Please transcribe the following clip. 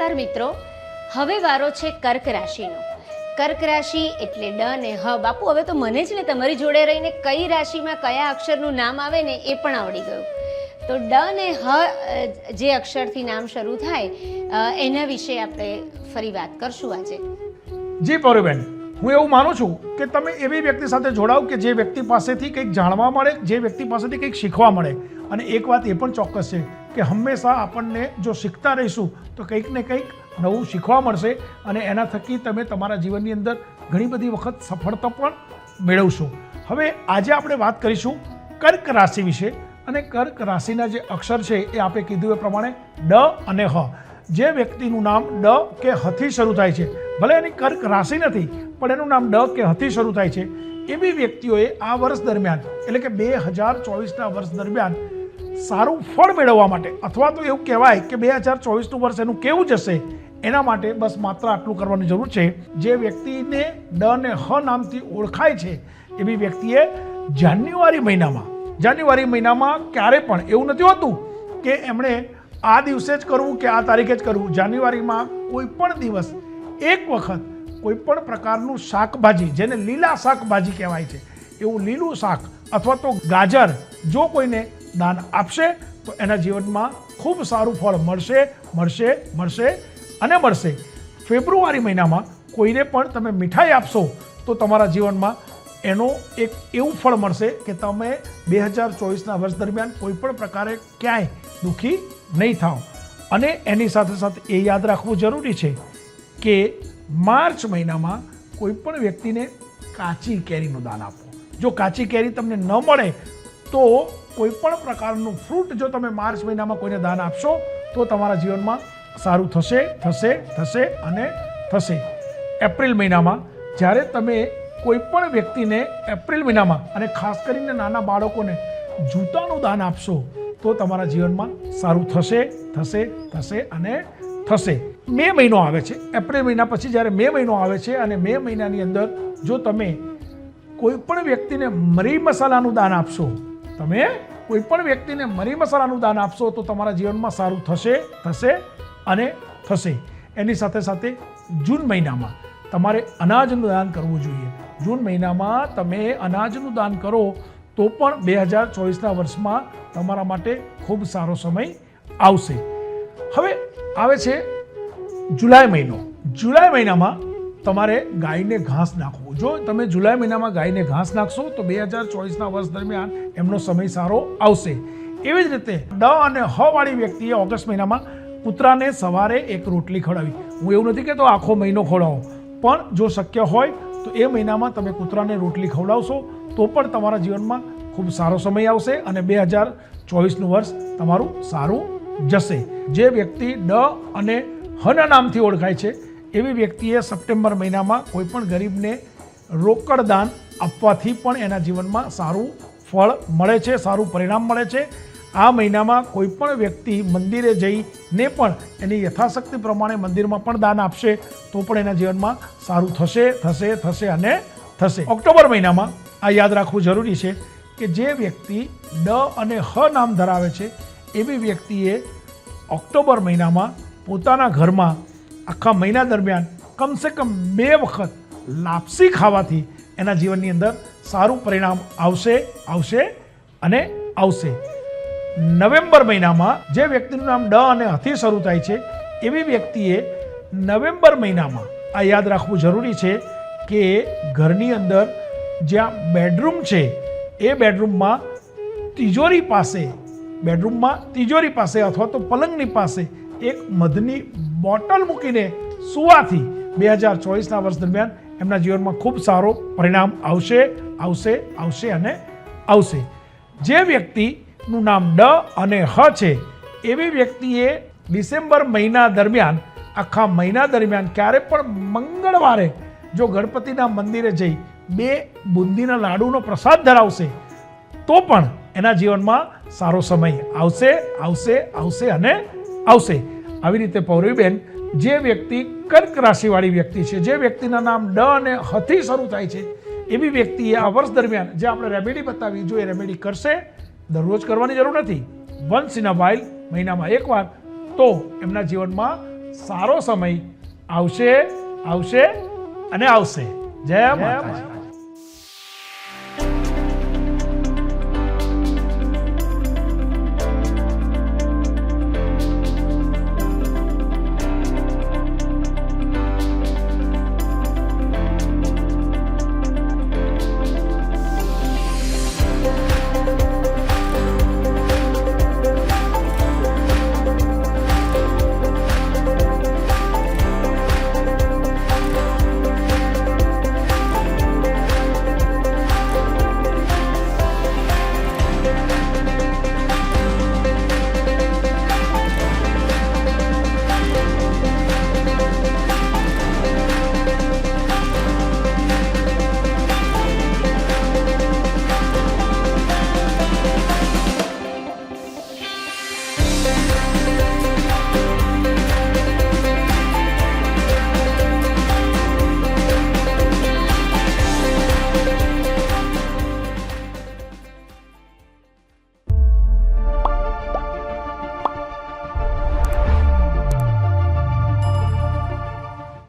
નમસ્કાર મિત્રો. હવે વારો છે કર્ક રાશિનો. કર્ક રાશિ એટલે ડ ને હ. બાપુ, હવે તો મને જ ને તમારી જોડે રહીને કઈ રાશિમાં કયા અક્ષરનું નામ આવે ને એ પણ આવડી ગયું. તો ડ ને હ જે અક્ષરથી નામ શરૂ થાય એના વિશે આપણે ફરી વાત કરશું આજે. જી, પૌરીબેન. હું એવું માનું છું કે તમે એવી વ્યક્તિ સાથે જોડાવ કે જે વ્યક્તિ પાસેથી કંઈક જાણવા મળે, જે વ્યક્તિ પાસેથી કંઈક શીખવા મળે. અને એક વાત એ પણ ચોક્કસ છે કે હંમેશા આપણને જો શીખતા રહીશું, તો કંઈક ને કંઈક નવું શીખવા મળશે અને એના થકી તમે તમારા જીવનની અંદર ઘણી બધી વખત સફળતા પણ મેળવશો. હવે આજે આપણે વાત કરીશું કર્ક રાશિ વિશે અને કર્ક રાશિના જે અક્ષર છે એ આપણે કીધું એ પ્રમાણે ડ અને હ. જે વ્યક્તિનું નામ ડ કે હથી શરૂ થાય છે. ભલે એની કર્ક રાશિ નથી, પણ એનું નામ ડ કે હથી શરૂ થાય છે. એવી વ્યક્તિઓએ આ વર્ષ દરમિયાન, એટલે કે બે હજાર ચોવીસના વર્ષ દરમિયાન સારું ફળ મેળવવા માટે. અથવા તો એવું કહેવાય કે બે હજાર ચોવીસનું વર્ષ એનું કેવું જશે એના માટે બસ માત્ર આટલું કરવાની જરૂર છે. જે વ્યક્તિને ડ ને હ નામથી ઓળખાય છે, એવી વ્યક્તિએ જાન્યુઆરી મહિનામાં જાન્યુઆરી મહિનામાં ક્યારે પણ એવું નથી હોતું કે એમણે આ દિવસે જ કરવું કે આ તારીખે જ કરવું. જાન્યુઆરીમાં કોઈ પણ દિવસ, એક વખત કોઈ પણ પ્રકારનું શાકભાજી, જેને લીલા શાકભાજી કહેવાય છે, એવું લીલું શાક અથવા તો ગાજર, જો કોઈને દાન આપશે, તો એના જીવનમાં ખૂબ સારું ફળ મળશે મળશે મળશે અને મળશે. ફેબ્રુઆરી મહિનામાં કોઈને પણ તમે મીઠાઈ આપશો, તો તમારા જીવનમાં એનો એક એવું ફળ મળશે કે તમે બે હજાર ચોવીસના વર્ષ દરમિયાન કોઈ પણ પ્રકારે ક્યાંય દુઃખી નહીં થાઓ અને એની સાથે સાથે એ યાદ રાખવું જરૂરી છે કે માર્ચ મહિનામાં કોઈ પણ વ્યક્તિને કાચી કેરીનું દાન આપો. જો કાચી કેરી તમને ન મળે તો કોઈ પણ પ્રકારનું ફ્રૂટ જો તમે માર્ચ મહિનામાં કોઈને દાન આપશો, તો તમારા જીવનમાં સારું થશે થશે થશે અને થશે. એપ્રિલ મહિનામાં જ્યારે તમે કોઈ પણ વ્યક્તિને એપ્રિલ મહિનામાં અને ખાસ કરીને નાના બાળકોને જૂતાનું દાન આપશો, તો તમારા જીવનમાં સારું થશે થશે થશે અને થશે. મે મહિનો આવે છે. એપ્રિલ મહિના પછી જ્યારે મે મહિનો આવે છે અને મે મહિનાની અંદર જો તમે કોઈ પણ વ્યક્તિને મરી મસાલાનું દાન આપશો તમે કોઈ પણ વ્યક્તિને મરી મસાલાનું દાન આપશો તો તમારા જીવનમાં સારું થશે થશે અને થશે. એની સાથે સાથે જૂન મહિનામાં તમારે અનાજનું દાન કરવું જોઈએ. જૂન મહિનામાં તમે અનાજનું દાન કરો તો પણ બે હજાર ચોવીસના વર્ષમાં તમારા માટે ખૂબ સારો સમય આવશે. હવે આવે છે જુલાઈ મહિનો. જુલાઈ મહિનામાં તમારે ગાયને ઘાસ નાખવું. જો તમે જુલાઈ મહિનામાં ગાયને ઘાસ નાખશો, તો બે હજાર ચોવીસના વર્ષ દરમિયાન એમનો સમય સારો આવશે. એવી જ રીતે ડ અને હ વાળી વ્યક્તિએ ઓગસ્ટ મહિનામાં કૂતરાને સવારે એક રોટલી ખવડાવી. હું એવું નથી કહેતો આખો મહિનો ખવડાવો. પણ જો શક્ય હોય, તો એ મહિનામાં તમે કૂતરાને રોટલી ખવડાવશો, તો પણ તમારા જીવનમાં ખૂબ સારો સમય આવશે અને બે હજાર ચોવીસનું વર્ષ તમારું સારું જશે. જે વ્યક્તિ ડ અને હના નામથી ઓળખાય છે એવી વ્યક્તિએ સપ્ટેમ્બર મહિનામાં કોઈપણ ગરીબને રોકડ દાન આપવાથી પણ એના જીવનમાં સારું ફળ મળે છે, સારું પરિણામ મળે છે. આ મહિનામાં કોઈપણ વ્યક્તિ મંદિરે જઈને પણ એની યથાશક્તિ પ્રમાણે મંદિરમાં પણ દાન આપશે, તો પણ એના જીવનમાં સારું થશે થશે થશે અને થશે. ઓક્ટોબર મહિનામાં આ યાદ રાખવું જરૂરી છે કે જે વ્યક્તિ ડ અને હ નામ ધરાવે છે, એવી વ્યક્તિએ ઓક્ટોબર મહિનામાં પોતાના ઘરમાં આખા મહિના દરમિયાન કમસે કમ બે વખત લાપસી ખાવાથી એના જીવનની અંદર સારું પરિણામ આવશે આવશે અને આવશે. નવેમ્બર મહિનામાં જે વ્યક્તિનું નામ ડ અને હથી શરૂ થાય છે, એવી વ્યક્તિએ નવેમ્બર મહિનામાં આ યાદ રાખવું જરૂરી છે કે ઘરની અંદર જ્યાં બેડરૂમ છે, એ બેડરૂમમાં તિજોરી પાસે, બેડરૂમમાં તિજોરી પાસે અથવા તો પલંગની પાસે એક મધની બોટલ મૂકીને સુવાથી બે હજાર ચોવીસના વર્ષ દરમિયાન એમના જીવનમાં ખૂબ સારો પરિણામ આવશે આવશે આવશે અને આવશે. જે વ્યક્તિનું નામ ડ અને હ છે, એવી વ્યક્તિએ ડિસેમ્બર મહિના દરમિયાન, આખા મહિના દરમિયાન ક્યારે પણ મંગળવારે જો ગણપતિના મંદિરે જઈ બે બુંદીના લાડુનો પ્રસાદ ધરાવશે, તો પણ એના જીવનમાં સારો સમય આવશે આવશે આવશે અને આવશે. આવી રીતે પૌરવીબેન જે વ્યક્તિ કર્ક રાશિવાળી વ્યક્તિ છે, જે વ્યક્તિના નામ ડ અને હથી શરૂ થાય છે, એવી વ્યક્તિએ આ વર્ષ દરમિયાન જે આપણે રેમેડી બતાવી જો એ રેમેડી કરશે, દરરોજ કરવાની જરૂર નથી. વન્સ ઇન અ વાઇલ મહિનામાં એકવાર, તો એમના જીવનમાં સારો સમય આવશે આવશે અને આવશે. જય માતાજી.